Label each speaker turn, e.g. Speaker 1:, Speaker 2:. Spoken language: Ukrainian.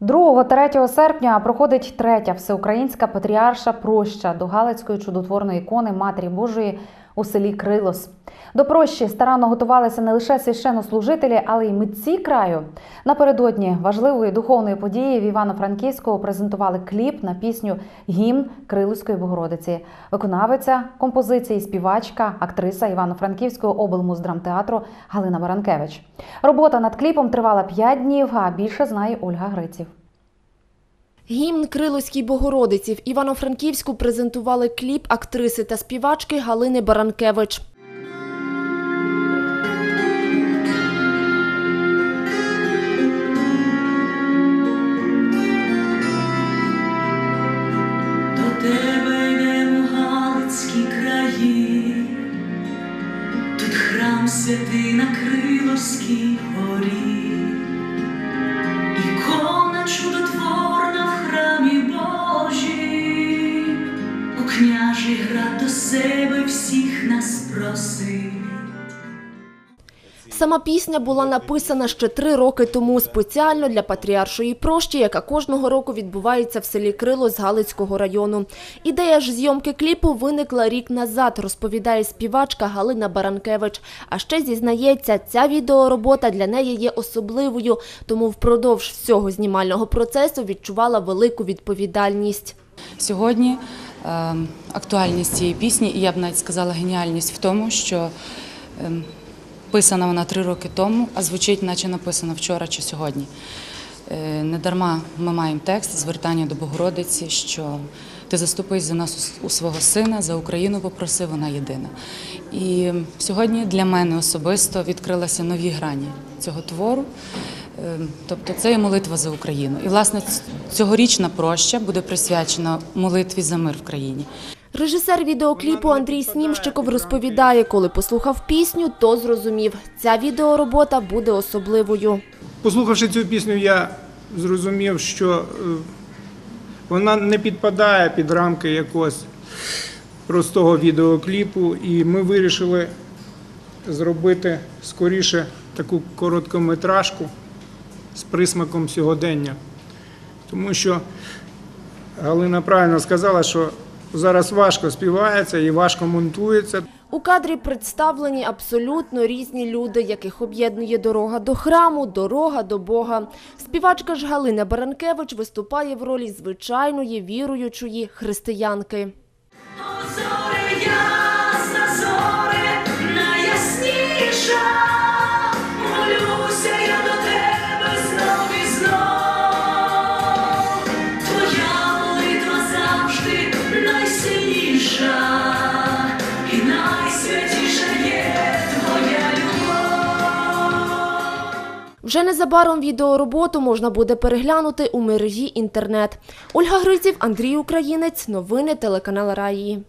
Speaker 1: 2-3 серпня проходить третя всеукраїнська патріарша проща до Галицької чудотворної ікони Матері Божої у селі Крилос. До прощі старанно готувалися не лише священнослужителі, але й митці краю. Напередодні важливої духовної події в Івано-Франківську презентували кліп на пісню Гімн Крилоської Богородиці. Виконавиця композиції, співачка, актриса Івано-Франківського облмуздрамтеатру Галина Баранкевич. Робота над кліпом тривала 5 днів, а більше знає Ольга Гриців.
Speaker 2: Гімн Крилоській Богородиці в Івано-Франківську презентували кліп актриси та співачки Галини Баранкевич.
Speaker 3: До тебе йдемо Галицькі краї, тут храм святий на Криловській себе всіх нас просить.
Speaker 2: Сама пісня була написана ще три роки тому спеціально для патріаршої прощі, яка кожного року відбувається в селі Крило з Галицького району. Ідея ж зйомки кліпу виникла рік назад, розповідає співачка Галина Баранкевич. А ще зізнається, ця відеоробота для неї є особливою, тому впродовж всього знімального процесу відчувала велику відповідальність.
Speaker 4: Сьогодні актуальність цієї пісні, і я б навіть сказала геніальність в тому, що е, писана вона три роки тому, а звучить, наче написана вчора чи сьогодні. Е, недарма ми маємо текст звертання до Богородиці, що ти заступись за нас у свого сина, за Україну попроси, вона єдина. І сьогодні для мене особисто відкрилися нові грані цього твору. Е, Тобто це є молитва за Україну. І, власне, цьогорічна проща буде присвячена молитві за мир в країні.
Speaker 2: Режисер відеокліпу Андрій Снімщиков розповідає, коли послухав пісню, то зрозумів, ця відеоробота буде особливою.
Speaker 5: Послухавши цю пісню, я зрозумів, що е, вона не підпадає під рамки якогось простого відеокліпу, і ми вирішили зробити скоріше таку короткометражку з присмаком сьогодення. Тому що Галина правильно сказала, що зараз важко співається і важко монтується.
Speaker 2: У кадрі представлені абсолютно різні люди, яких об'єднує дорога до храму, дорога до Бога. Співачка ж Галина Баранкевич виступає в ролі звичайної віруючої християнки.
Speaker 3: Зоре ясна, зоре найясніша,
Speaker 2: Вже незабаром відеороботу можна буде переглянути у мережі інтернет. Ольга Гриців, Андрій Українець. Новини телеканал Раї.